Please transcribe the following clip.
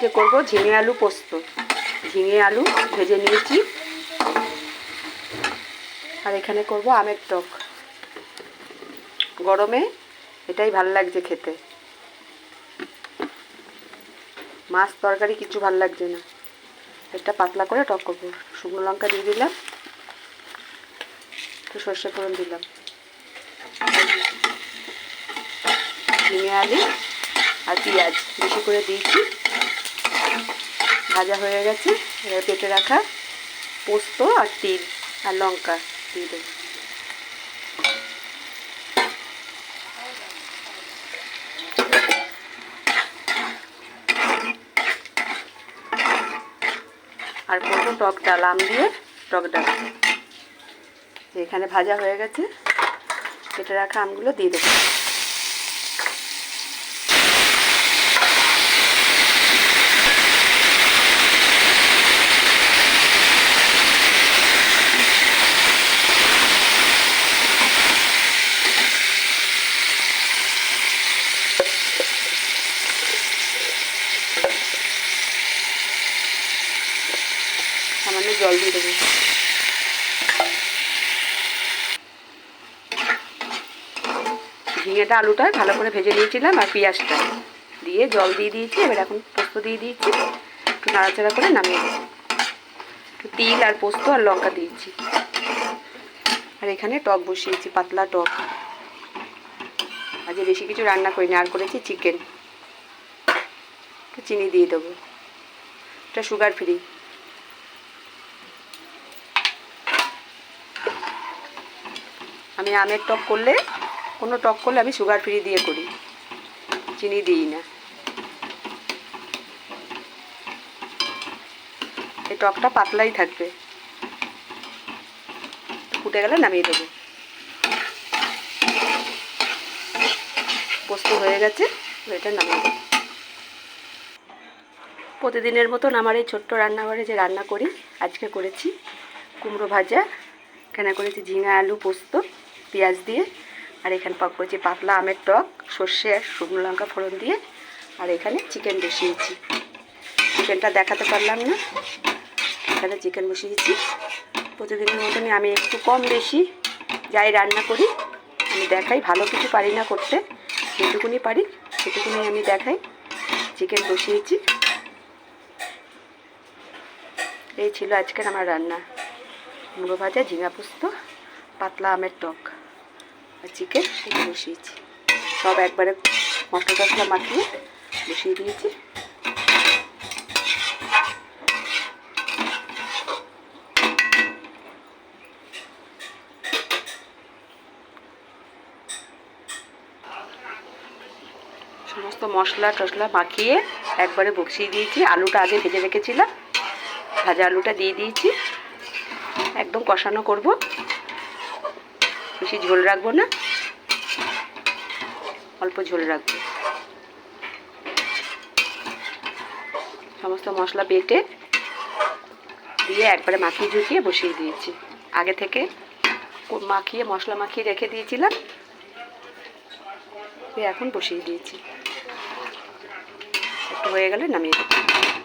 আজকে করব ঝিঙে আলু পোস্ত। ঝিঙে আলু ভেজে নিয়েছি। আর এখানে করব আমের টক। গরমে এটাই ভালো লাগছে খেতে। মাছ তরকারি কিছু ভালো লাগছে না। এটা পাতলা করে টক করব। শুকনো লঙ্কা দিয়ে দিলাম। একটু সর্ষে ফোড়ন দিলাম। ঝিঙে আলু আর পেঁয়াজ বেশি করে দিয়েছি। ভাজা হয়ে গেছে। এবার পেটে রাখা পোস্ত আর তিল আর লঙ্কা দিয়ে দেবো। আর করব টক ডাল, আম দিয়ে টক ডাল। এখানে ভাজা হয়ে গেছে। কেটে রাখা আমগুলো দিয়ে দেবো। জল দিয়ে দেবো ঝিঙেটা আলুটা ভালো করে ভেজে নিয়েছিলাম আর পেঁয়াজটা। দিয়ে জল দিয়ে দিয়েছি, এবার এখন পোস্ত দিয়ে দিয়েছি। একটু নাড়াচাড়া করে নামিয়ে দেবো একটু তিল আর পোস্ত আর লঙ্কা দিয়েছি। আর এখানে টক বসিয়েছি, পাতলা টক। আজকে বেশি কিছু রান্না করিনি, আর করেছি চিকেন একটু চিনি দিয়ে দেবো। এটা সুগার ফ্রি আমি আমের টক করলে, কোনো টক করলে আমি সুগার ফ্রি দিয়ে করি। চিনি দিই না। এই টকটা পাতলাই থাকবে। ফুটে গেলে নামিয়ে দেবো। পোস্ত হয়ে গেছে এটা নামিয়ে প্রতিদিনের মতন আমার এই ছোট্ট রান্নাঘরে যে রান্না করি, আজকে করেছি কুমড়ো ভাজা এখানে করেছি ঝিঙা আলু পোস্ত। পেঁয়াজ দিয়ে, আর এখানে পাক করেছি পাতলা আমের টক, সর্ষে আর শুকনো লঙ্কা ফোড়ন দিয়ে, আর এখানে চিকেন বসিয়েছি। চিকেনটা দেখাতে পারলাম না। এখানে চিকেন বসিয়েছি। প্রতিদিনের মতনই আমি একটু কম বেশি যাই রান্না করি, আমি দেখাই, ভালো কিছু পারি না করতে, যেটুকুনি পারি সেটুকুনি আমি দেখাই। চিকেন বসিয়েছি। এই ছিল আজকের আমার রান্না। মুড়ো ভাজা, ঝিঙা পোস্ত, পাতলা আমের টক। আর চিকেন বসিয়েছি। সব একবারে মশলা টসলা মাখিয়ে বসিয়ে দিয়েছি। সমস্ত মশলা টসলা মাখিয়ে একবারে বসিয়ে দিয়েছি। আলুটা আগে ভেজে রেখেছিলাম। ভাজা আলুটা দিয়ে দিয়েছি। একদম কষানো করব। বেশি ঝোল রাখব না। অল্প ঝোল রাখব। সমস্ত মশলা বেটে দিয়ে একবারে মাখিয়ে ঝুঁকিয়ে বসিয়ে দিয়েছি। আগে থেকে মাখিয়ে, মশলা মাখিয়ে রেখে দিয়েছিলাম। দিয়ে এখন বসিয়ে দিয়েছি। একটু হয়ে গেলে নামিয়ে দেবো।